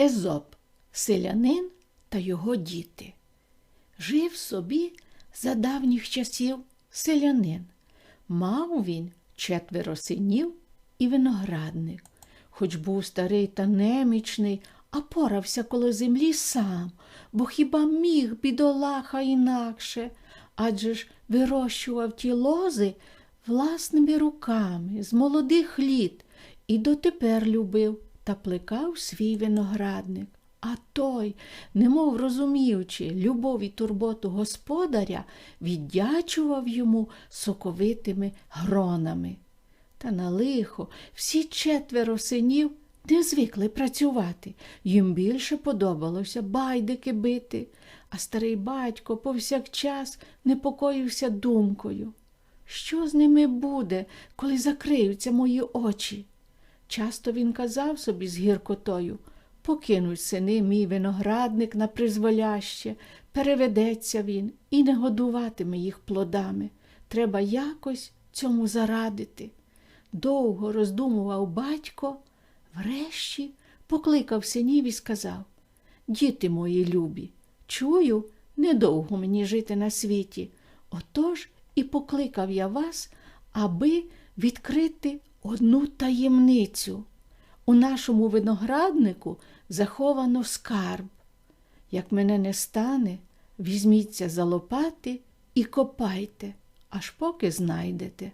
Езоп, селянин та його діти. Жив собі за давніх часів селянин. Мав він четверо синів і виноградник. Хоч був старий та немічний, а порався коло землі сам, бо хіба міг бідолаха інакше, адже ж вирощував ті лози власними руками з молодих літ і дотепер любив та плекав свій виноградник. А той, немов розуміючи любов і турботу господаря, віддячував йому соковитими гронами. Та на лихо всі четверо синів не звикли працювати. Їм більше подобалося байдики бити, а старий батько повсякчас непокоївся думкою. Що з ними буде, коли закриються мої очі? Часто він казав собі з гіркотою покинуть сини мій виноградник на призволяще, переведеться він і не годуватиме їх плодами. Треба якось цьому зарадити. Довго роздумував батько, врешті покликав синів і сказав Діти мої любі, чую, недовго мені жити на світі. Отож і покликав я вас, аби відкрити одну таємницю. У нашому винограднику заховано скарб. Як мене не стане, візьміться за лопати і копайте, аж поки знайдете.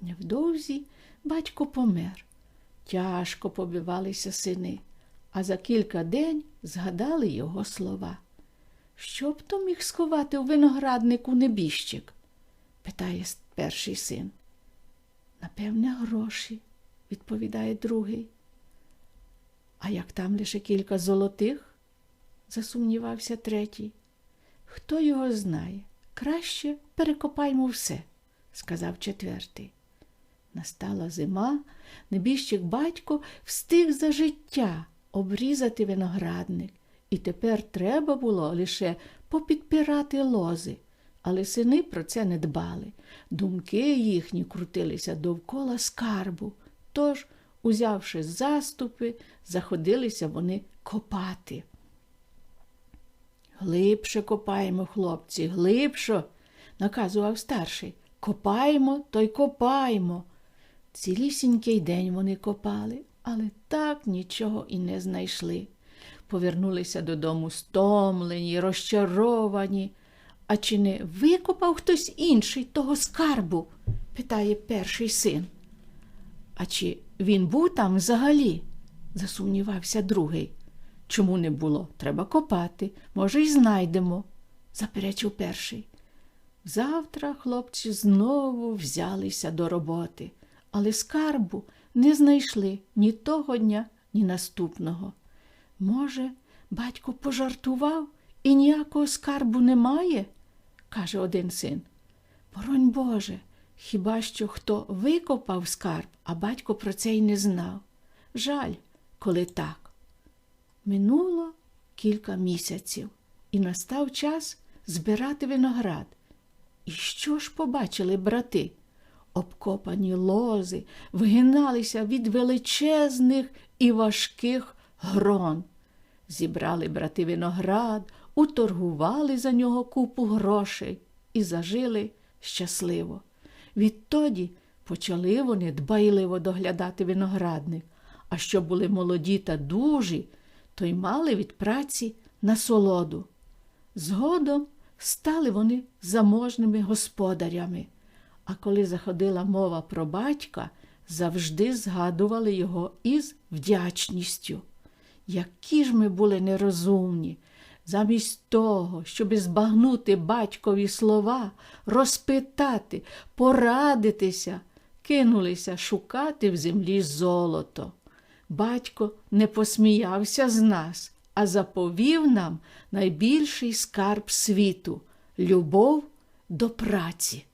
Невдовзі батько помер. Тяжко побивалися сини, а за кілька день згадали його слова. Що б то міг сховати у винограднику небіжчик? питає перший син. Напевне, гроші, відповідає другий. А як там лише кілька золотих? засумнівався третій. Хто його знає? Краще перекопаймо все, сказав четвертий. Настала зима, небіжчик батько встиг за життя обрізати виноградник, і тепер треба було лише попідпирати лози. Але сини про це не дбали. Думки їхні крутилися довкола скарбу. Тож, узявши заступи, заходилися вони копати. Глибше копаємо, хлопці, глибше, наказував старший. Копаємо, то й копаємо. Цілісінький день вони копали, але так нічого і не знайшли. Повернулися додому стомлені, розчаровані. А чи не викопав хтось інший того скарбу? питає перший син. А чи він був там взагалі? засумнівався другий. Чому не було? Треба копати. Може, й знайдемо, заперечив перший. Завтра хлопці знову взялися до роботи, але скарбу не знайшли ні того дня, ні наступного. Може, батько пожартував і ніякого скарбу немає? каже один син. Боронь Боже, хіба що хто викопав скарб, а батько про це й не знав. Жаль, коли так. Минуло кілька місяців, і настав час збирати виноград. І що ж побачили брати? Обкопані лози вигиналися від величезних і важких грон. Зібрали брати виноград, уторгували за нього купу грошей і зажили щасливо. Відтоді почали вони дбайливо доглядати виноградник, а що були молоді та дужі, то й мали від праці насолоду. Згодом стали вони заможними господарями, а коли заходила мова про батька, завжди згадували його із вдячністю. Які ж ми були нерозумні, замість того, щоби збагнути батькові слова, розпитати, порадитися, кинулися шукати в землі золото. Батько не посміявся з нас, а заповів нам найбільший скарб світу любов до праці.